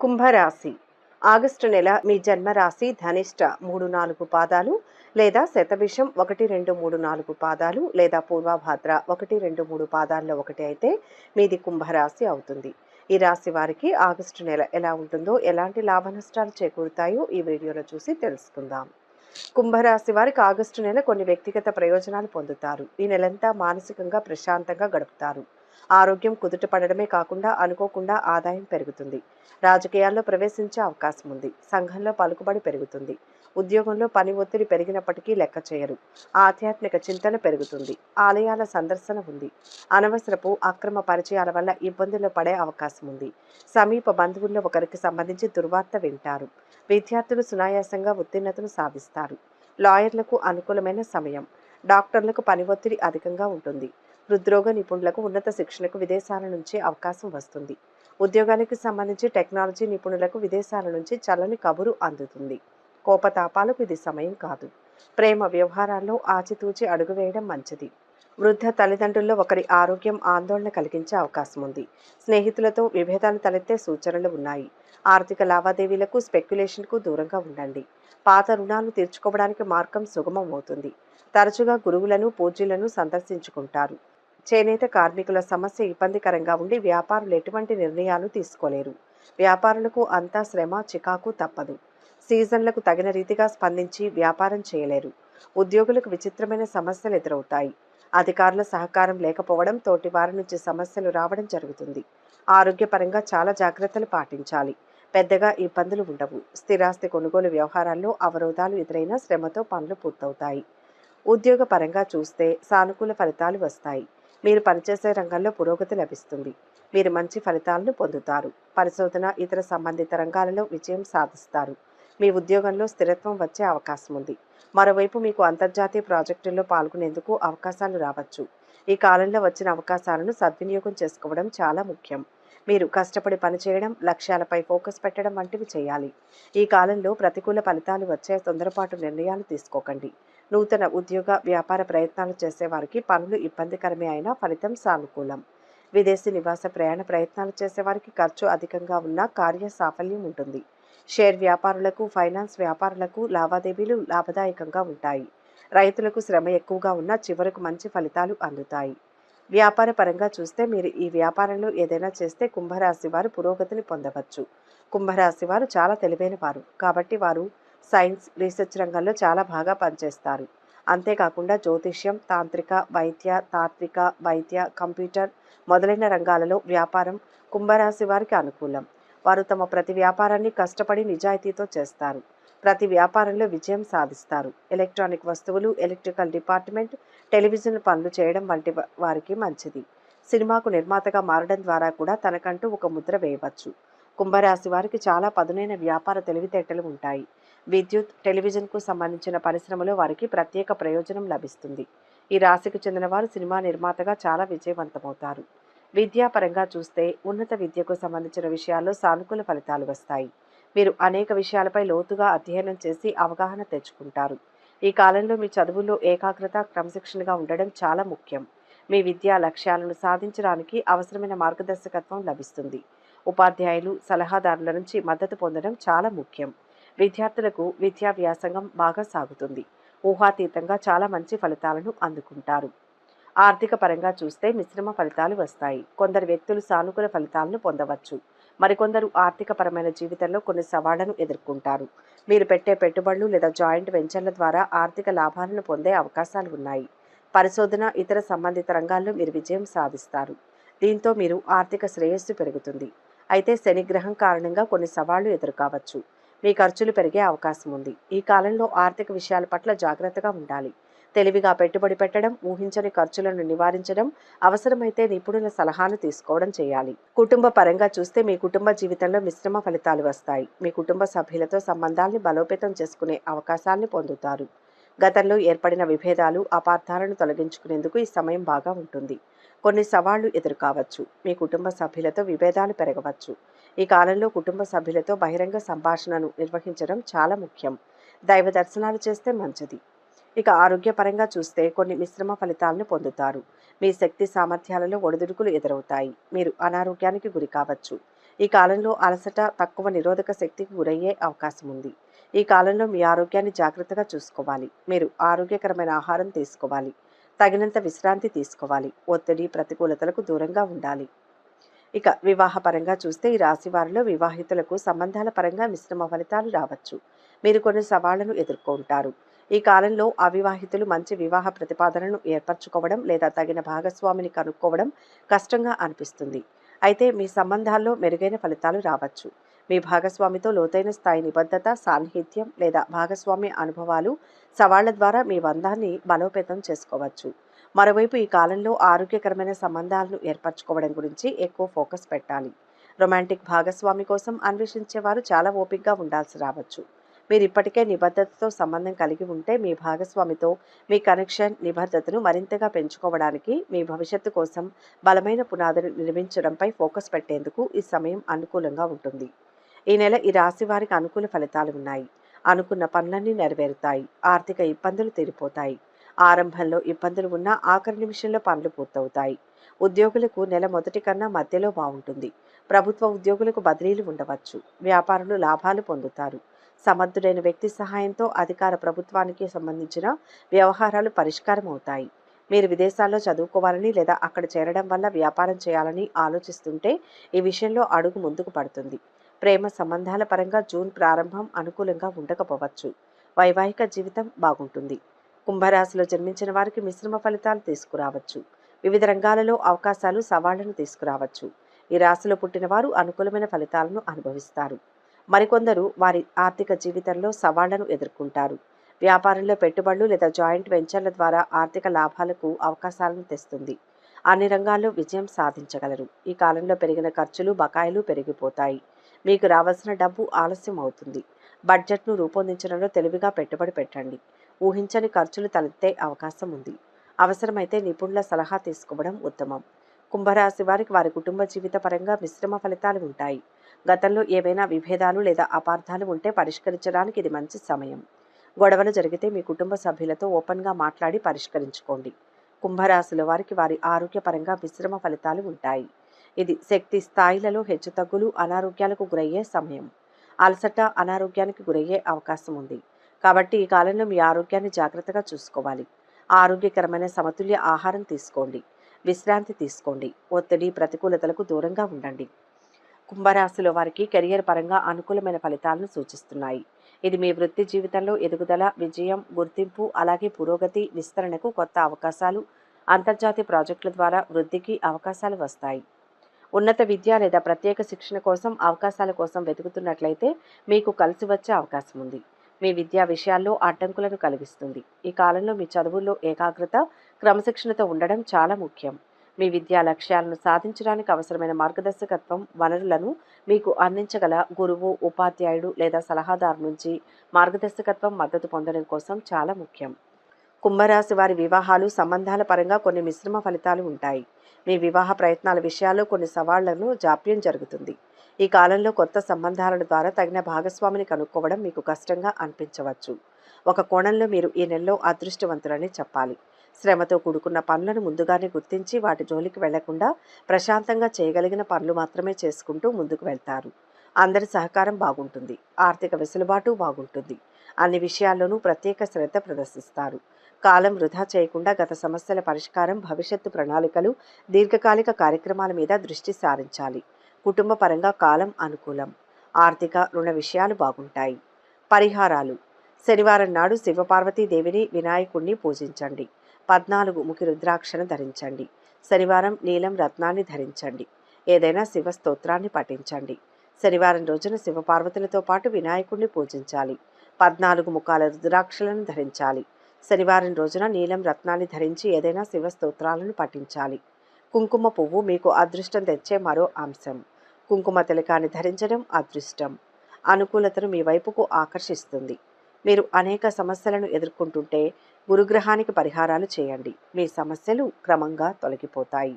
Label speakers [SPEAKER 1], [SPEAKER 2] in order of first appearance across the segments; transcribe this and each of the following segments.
[SPEAKER 1] కుంభరాశి. ఆగస్టు నెల మీ జన్మరాశి ధనిష్ట మూడు నాలుగు పాదాలు లేదా శతభిషం ఒకటి రెండు మూడు నాలుగు పాదాలు లేదా పూర్వభాద్ర ఒకటి రెండు మూడు పాదాల్లో ఒకటి అయితే మీది కుంభరాశి అవుతుంది. ఈ రాశి వారికి ఆగస్టు నెల ఎలా ఉంటుందో ఎలాంటి లాభ నష్టాలు చేకూరుతాయో ఈ వీడియోలో చూసి తెలుసుకుందాం. కుంభరాశి వారికి ఆగస్టు నెల కొన్ని వ్యక్తిగత ప్రయోజనాలు పొందుతారు. ఈ నెలంతా మానసికంగా ప్రశాంతంగా గడుపుతారు. ఆరోగ్యం కుదుట పడడమే కాకుండా అనుకోకుండా ఆదాయం పెరుగుతుంది. రాజకీయాల్లో ప్రవేశించే అవకాశం ఉంది. సంఘంలో పలుకుబడి పెరుగుతుంది. ఉద్యోగంలో పని ఒత్తిడి పెరిగినప్పటికీ లెక్క చేయరు. ఆధ్యాత్మిక చింతన పెరుగుతుంది. ఆలయాల సందర్శన ఉంది. అనవసరపు అక్రమ పరిచయాల వల్ల ఇబ్బందులు పడే అవకాశం ఉంది. సమీప బంధువుల్లో ఒకరికి సంబంధించి దుర్వార్త వింటారు. విద్యార్థులు సునాయాసంగా ఉత్తీర్ణతను సాధిస్తారు. లాయర్లకు అనుకూలమైన సమయం. డాక్టర్లకు పని ఒత్తిడి అధికంగా ఉంటుంది. హృద్రోగ నిపుణులకు ఉన్నత శిక్షణకు విదేశాల నుంచి అవకాశం వస్తుంది. ఉద్యోగానికి సంబంధించి టెక్నాలజీ నిపుణులకు విదేశాల నుంచి చల్లని కబురు అందుతుంది. కోపతాపాలకు ఇది సమయం కాదు. ప్రేమ వ్యవహారాల్లో ఆచితూచి అడుగు వేయడం మంచిది. వృద్ధ తల్లిదండ్రుల్లో ఒకరి ఆరోగ్యం ఆందోళన కలిగించే అవకాశం ఉంది. స్నేహితులతో విభేదాలు తలెత్తే సూచనలు ఉన్నాయి. ఆర్థిక లావాదేవీలకు స్పెక్యులేషన్కు దూరంగా ఉండండి. పాత రుణాలు తీర్చుకోవడానికి మార్గం సుగమం అవుతుంది. తరచుగా గురువులను పూజ్యులను సందర్శించుకుంటారు. చేనేత కార్మికుల సమస్య ఇబ్బందికరంగా ఉండి వ్యాపారులు ఎటువంటి నిర్ణయాలు తీసుకోలేరు. వ్యాపారులకు అంతా శ్రమ చికాకు తప్పదు. సీజన్లకు తగిన రీతిగా స్పందించి వ్యాపారం చేయలేరు. ఉద్యోగులకు విచిత్రమైన సమస్యలు ఎదురవుతాయి. అధికారుల సహకారం లేకపోవడం తోటి వారి నుంచి సమస్యలు రావడం జరుగుతుంది. ఆరోగ్యపరంగా చాలా జాగ్రత్తలు పాటించాలి. పెద్దగా ఇబ్బందులు ఉండవు. స్థిరాస్తి కొనుగోలు వ్యవహారాల్లో అవరోధాలు ఎదురైనా శ్రమతో పనులు పూర్తవుతాయి. ఉద్యోగపరంగా చూస్తే సానుకూల ఫలితాలు వస్తాయి. మీరు పనిచేసే రంగంలో పురోగతి లభిస్తుంది. మీరు మంచి ఫలితాలను పొందుతారు. పరిశోధన ఇతర సంబంధిత రంగాలలో విజయం సాధిస్తారు. మీ ఉద్యోగంలో స్థిరత్వం వచ్చే అవకాశం ఉంది. మరోవైపు మీకు అంతర్జాతీయ ప్రాజెక్టుల్లో పాల్గొనేందుకు అవకాశాలు రావచ్చు. ఈ కాలంలో వచ్చిన అవకాశాలను సద్వినియోగం చేసుకోవడం చాలా ముఖ్యం. మీరు కష్టపడి పనిచేయడం లక్ష్యాలపై ఫోకస్ పెట్టడం వంటివి చేయాలి. ఈ కాలంలో ప్రతికూల ఫలితాలు వచ్చే తొందరపాటు నిర్ణయాలు తీసుకోకండి. నూతన ఉద్యోగ వ్యాపార ప్రయత్నాలు చేసేవారికి పనులు ఇబ్బందికరమే అయినా ఫలితం సానుకూలం. విదేశీ నివాస ప్రయాణ ప్రయత్నాలు చేసేవారికి ఖర్చు అధికంగా ఉన్న కార్య సాఫల్యం ఉంటుంది. షేర్ వ్యాపారులకు ఫైనాన్స్ వ్యాపారులకు లావాదేవీలు లాభదాయకంగా ఉంటాయి. రైతులకు శ్రమ ఎక్కువగా ఉన్న చివరకు మంచి ఫలితాలు అందుతాయి. వ్యాపార పరంగా చూస్తే మీరు ఈ వ్యాపారంలో ఏదైనా చేస్తే కుంభరాశి వారు పురోగతిని పొందవచ్చు. కుంభరాశి వారు చాలా తెలివైన వారు. కాబట్టి వారు సైన్స్ రీసెర్చ్ రంగంలో చాలా బాగా పనిచేస్తారు. అంతేకాకుండా జ్యోతిష్యం తాంత్రిక వైద్య తాత్విక వైద్య కంప్యూటర్ మొదలైన రంగాలలో వ్యాపారం కుంభరాశి వారికి అనుకూలం. వారు తమ ప్రతి వ్యాపారాన్ని కష్టపడి నిజాయితీతో చేస్తారు. ప్రతి వ్యాపారంలో విజయం సాధిస్తారు. ఎలక్ట్రానిక్ వస్తువులు ఎలక్ట్రికల్ డిపార్ట్మెంట్ టెలివిజన్ పనులు చేయడం వంటి వారికి మంచిది. సినిమాకు నిర్మాతగా మారడం ద్వారా కూడా తనకంటూ ఒక ముద్ర వేయవచ్చు. కుంభరాశి వారికి చాలా పదునైన వ్యాపార తెలివితేటలు ఉంటాయి. విద్యుత్ టెలివిజన్కు సంబంధించిన పరిశ్రమలో వారికి ప్రత్యేక ప్రయోజనం లభిస్తుంది. ఈ రాశికి చెందిన వారు సినిమా నిర్మాతగా చాలా విజయవంతమవుతారు. విద్యాపరంగా చూస్తే ఉన్నత విద్యకు సంబంధించిన విషయాల్లో సానుకూల ఫలితాలు వస్తాయి. మీరు అనేక విషయాలపై లోతుగా అధ్యయనం చేసి అవగాహన తెచ్చుకుంటారు. ఈ కాలంలో మీ చదువుల్లో ఏకాగ్రత క్రమశిక్షణగా ఉండడం చాలా ముఖ్యం. మీ విద్యా లక్ష్యాలను సాధించడానికి అవసరమైన మార్గదర్శకత్వం లభిస్తుంది. ఉపాధ్యాయులు సలహాదారుల నుంచి మద్దతు పొందడం చాలా ముఖ్యం. విద్యార్థులకు విద్యా వ్యాసంగం బాగా సాగుతుంది. ఊహాతీతంగా చాలా మంచి ఫలితాలను అందుకుంటారు. ఆర్థిక పరంగా చూస్తే మిశ్రమ ఫలితాలు వస్తాయి. కొందరు వ్యక్తులు సానుకూల ఫలితాలను పొందవచ్చు. మరికొందరు ఆర్థిక పరమైన జీవితంలో కొన్ని సవాళ్ళను ఎదుర్కొంటారు. మీరు పెట్టే పెట్టుబడులు లేదా జాయింట్ వెంచర్ల ద్వారా ఆర్థిక లాభాలను పొందే అవకాశాలు ఉన్నాయి. పరిశోధన ఇతర సంబంధిత రంగాల్లో మీరు విజయం సాధిస్తారు. దీంతో మీరు ఆర్థిక శ్రేయస్సు పెరుగుతుంది. అయితే శనిగ్రహం కారణంగా కొన్ని సవాళ్ళు ఎదురుకావచ్చు. మీ ఖర్చులు పెరిగే అవకాశం ఉంది. ఈ కాలంలో ఆర్థిక విషయాల పట్ల జాగ్రత్తగా ఉండాలి. తెలివిగా పెట్టుబడి పెట్టడం ఊహించని ఖర్చులను నివారించడం అవసరమైతే నిపుణుల సలహాను తీసుకోవడం చేయాలి. కుటుంబ పరంగా చూస్తే మీ కుటుంబ జీవితంలో మిశ్రమ ఫలితాలు వస్తాయి. మీ కుటుంబ సభ్యులతో సంబంధాల్ని బలోపేతం చేసుకునే అవకాశాన్ని పొందుతారు. గతంలో ఏర్పడిన విభేదాలు అపార్థాలను తొలగించుకునేందుకు ఈ సమయం బాగా ఉంటుంది. కొన్ని సవాళ్ళు ఎదురుకావచ్చు. మీ కుటుంబ సభ్యులతో విభేదాలు పెరగవచ్చు. ఈ కాలంలో కుటుంబ సభ్యులతో బహిరంగ సంభాషణను నిర్వహించడం చాలా ముఖ్యం. దైవ దర్శనాలు చేస్తే మంచిది. ఇక ఆరోగ్యపరంగా చూస్తే కొన్ని మిశ్రమ ఫలితాలను పొందుతారు. మీ శక్తి సామర్థ్యాలలో ఒడిదుడుకులు ఎదురవుతాయి. మీరు అనారోగ్యానికి గురి కావచ్చు. ఈ కాలంలో అలసట తక్కువ నిరోధక శక్తికి గురయ్యే అవకాశం ఉంది. ఈ కాలంలో మీ ఆరోగ్యాన్ని జాగ్రత్తగా చూసుకోవాలి. మీరు ఆరోగ్యకరమైన ఆహారం తీసుకోవాలి. తగినంత విశ్రాంతి తీసుకోవాలి. ఒత్తిడి ప్రతికూలతలకు దూరంగా ఉండాలి. ఇక వివాహ పరంగా చూస్తే ఈ రాశి వారిలో వివాహితులకు సంబంధాల పరంగా మిశ్రమ ఫలితాలు రావచ్చు. మీరు కొన్ని సవాళ్ళను ఎదుర్కొంటారు. ఈ కాలంలో అవివాహితులు మంచి వివాహ ప్రతిపాదనను ఏర్పరచుకోవడం లేదా తగిన భాగస్వామిని కనుక్కోవడం కష్టంగా అనిపిస్తుంది. అయితే మీ సంబంధాల్లో మెరుగైన ఫలితాలు రావచ్చు. మీ భాగస్వామితో లోతైన స్థాయి నిబద్ధత సాన్నిహిత్యం లేదా భాగస్వామి అనుభవాలు సవాళ్ళ ద్వారా మీ బంధాన్ని బలోపేతం చేసుకోవచ్చు. మరోవైపు ఈ కాలంలో ఆరోగ్యకరమైన సంబంధాలను ఏర్పరచుకోవడం గురించి ఎక్కువ ఫోకస్ పెట్టాలి. రొమాంటిక్ భాగస్వామి కోసం అన్వేషించేవారు చాలా ఓపికగా ఉండాల్సి రావచ్చు. మీరు ఇప్పటికే నిబద్ధతతో సంబంధం కలిగి ఉంటే మీ భాగస్వామితో మీ కనెక్షన్ నిబద్ధతను మరింతగా పెంచుకోవడానికి మీ భవిష్యత్తు కోసం బలమైన పునాదిని నిర్మించడంపై ఫోకస్ పెట్టేందుకు ఈ సమయం అనుకూలంగా ఉంటుంది. ఈ నెల ఈ రాశి వారికి అనుకూల ఫలితాలు ఉన్నాయి. అనుకున్న పనులన్నీ నెరవేరుతాయి. ఆర్థిక ఇబ్బందులు తీరిపోతాయి. ఆరంభంలో ఇబ్బందులు ఉన్నా ఆఖరి నిమిషంలో పనులు పూర్తవుతాయి. ఉద్యోగులకు నెల మొదటి కన్నా మధ్యలో బాగుంటుంది. ప్రభుత్వ ఉద్యోగులకు బదిలీలు ఉండవచ్చు. వ్యాపారులు లాభాలు పొందుతారు. సమర్థుడైన వ్యక్తి సహాయంతో అధికార ప్రభుత్వానికి సంబంధించిన వ్యవహారాలు పరిష్కారం అవుతాయి మీరు విదేశాల్లో చదువుకోవాలని లేదా అక్కడ చేరడం వల్ల వ్యాపారం చేయాలని ఆలోచిస్తుంటే ఈ విషయంలో అడుగు ముందుకు పడుతుంది. ప్రేమ సంబంధాల పరంగా జూన్ ప్రారంభం అనుకూలంగా ఉండకపోవచ్చు. వైవాహిక జీవితం బాగుంటుంది. కుంభరాశిలో జన్మించిన వారికి మిశ్రమ ఫలితాలు తీసుకురావచ్చు. వివిధ రంగాలలో అవకాశాలు సవాళ్ళను తీసుకురావచ్చు. ఈ రాశిలో పుట్టిన వారు అనుకూలమైన ఫలితాలను అనుభవిస్తారు. మరికొందరు వారి ఆర్థిక జీవితంలో సవాళ్ళను ఎదుర్కొంటారు. వ్యాపారంలో పెట్టుబడులు లేదా జాయింట్ వెంచర్ల ద్వారా ఆర్థిక లాభాలకు అవకాశాలను తెస్తుంది. అన్ని రంగాల్లో విజయం సాధించగలరు. ఈ కాలంలో పెరిగిన ఖర్చులు బకాయిలు పెరిగిపోతాయి. మీకు రావాల్సిన డబ్బు ఆలస్యం అవుతుంది. బడ్జెట్ను రూపొందించడంలో తెలివిగా పెట్టుబడి పెట్టండి. ఊహించని ఖర్చులు తలెత్తే అవకాశం ఉంది. అవసరమైతే నిపుణుల సలహా తీసుకోవడం ఉత్తమం. కుంభరాశి వారికి వారి కుటుంబ జీవిత పరంగా మిశ్రమ ఫలితాలు ఉంటాయి. గతంలో ఏవైనా విభేదాలు లేదా అపార్థాలు ఉంటే పరిష్కరించడానికి ఇది మంచి సమయం. గొడవలు జరిగితే మీ కుటుంబ సభ్యులతో ఓపెన్గా మాట్లాడి పరిష్కరించుకోండి. కుంభరాశుల వారికి వారి ఆరోగ్యపరంగా మిశ్రమ ఫలితాలు ఉంటాయి. ఇది శక్తి స్థాయిలలో హెచ్చుతగ్గులు అనారోగ్యాలకు గురయ్యే సమయం. అలసట అనారోగ్యానికి గురయ్యే అవకాశం ఉంది. కాబట్టి ఈ కాలంలో మీ ఆరోగ్యాన్ని జాగ్రత్తగా చూసుకోవాలి. ఆరోగ్యకరమైన సమతుల్య ఆహారం తీసుకోండి. విశ్రాంతి తీసుకోండి. ఒత్తిడి ప్రతికూలతలకు దూరంగా ఉండండి. కుంభరాశిలో వారికి కెరియర్ పరంగా అనుకూలమైన ఫలితాలను సూచిస్తున్నాయి. ఇది మీ వృత్తి జీవితంలో ఎదుగుదల విజయం గుర్తింపు అలాగే పురోగతి విస్తరణకు కొత్త అవకాశాలు అంతర్జాతీయ ప్రాజెక్టుల ద్వారా వృద్ధికి అవకాశాలు వస్తాయి. ఉన్నత విద్య లేదా ప్రత్యేక శిక్షణ కోసం అవకాశాల కోసం వెతుకుతున్నట్లయితే మీకు కలిసి వచ్చే అవకాశం ఉంది. మీ విద్యా విషయాల్లో అడ్డంకులను కలిగిస్తుంది. ఈ కాలంలో మీ చదువుల్లో ఏకాగ్రత క్రమశిక్షణతో ఉండడం చాలా ముఖ్యం. మీ విద్యా లక్ష్యాలను సాధించడానికి అవసరమైన మార్గదర్శకత్వం వనరులను మీకు అందించగల గురువు ఉపాధ్యాయుడు లేదా సలహాదారు నుంచి మార్గదర్శకత్వం మద్దతు పొందడం కోసం చాలా ముఖ్యం. కుంభరాశి వారి వివాహాలు సంబంధాల పరంగా కొన్ని మిశ్రమ ఫలితాలు ఉంటాయి. మీ వివాహ ప్రయత్నాల విషయాల్లో కొన్ని సవాళ్ళను జాప్యం జరుగుతుంది. ఈ కాలంలో కొత్త సంబంధాల ద్వారా తగిన భాగస్వామిని కనుక్కోవడం మీకు కష్టంగా అనిపించవచ్చు. ఒక కోణంలో మీరు ఈ నెలలో అదృష్టవంతులని చెప్పాలి. శ్రమతో కూడుకున్న పనులను ముందుగానే గుర్తించి వాటి జోలికి వెళ్ళకుండా ప్రశాంతంగా చేయగలిగిన పనులు మాత్రమే చేసుకుంటూ ముందుకు వెళ్తారు. అందరి సహకారం బాగుంటుంది. ఆర్థిక వెసులుబాటు బాగుంటుంది. అన్ని విషయాల్లోనూ ప్రత్యేక శ్రద్ధ ప్రదర్శిస్తారు. కాలం వృధా చేయకుండా గత సమస్యల పరిష్కారం భవిష్యత్తు ప్రణాళికలు దీర్ఘకాలిక కార్యక్రమాల మీద దృష్టి సారించాలి. కుటుంబ పరంగా కాలం అనుకూలం. ఆర్థిక రుణ విషయాలు బాగుంటాయి. పరిహారాలు. శనివారం నాడు శివపార్వతీదేవిని వినాయకుణ్ణి పూజించండి. పద్నాలుగు ముఖి రుద్రాక్షను ధరించండి. శనివారం నీలం రత్నాన్ని ధరించండి. ఏదైనా శివ స్తోత్రాన్ని పఠించండి. శనివారం రోజున శివపార్వతులతో పాటు వినాయకుడిని పూజించాలి. పద్నాలుగు ముఖాల రుద్రాక్షలను ధరించాలి. శనివారం రోజున నీలం రత్నాన్ని ధరించి ఏదైనా శివ స్తోత్రాలను పఠించాలి. కుంకుమ పువ్వు మీకు అదృష్టం తెచ్చే మరో అంశం. కుంకుమ తిలకాన్ని ధరించడం అదృష్టం. అనుకూలతను మీ వైపుకు ఆకర్షిస్తుంది. మీరు అనేక సమస్యలను ఎదుర్కొంటుంటే గురుగ్రహానికి పరిహారాలు చేయండి. మీ సమస్యలు క్రమంగా తొలగిపోతాయి.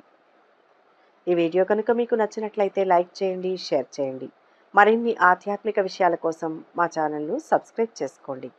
[SPEAKER 1] ఈ వీడియో కనుక మీకు నచ్చినట్లయితే లైక్ చేయండి షేర్ చేయండి. మరిన్ని ఆధ్యాత్మిక విషయాల కోసం మా ఛానల్ను సబ్స్క్రైబ్ చేసుకోండి.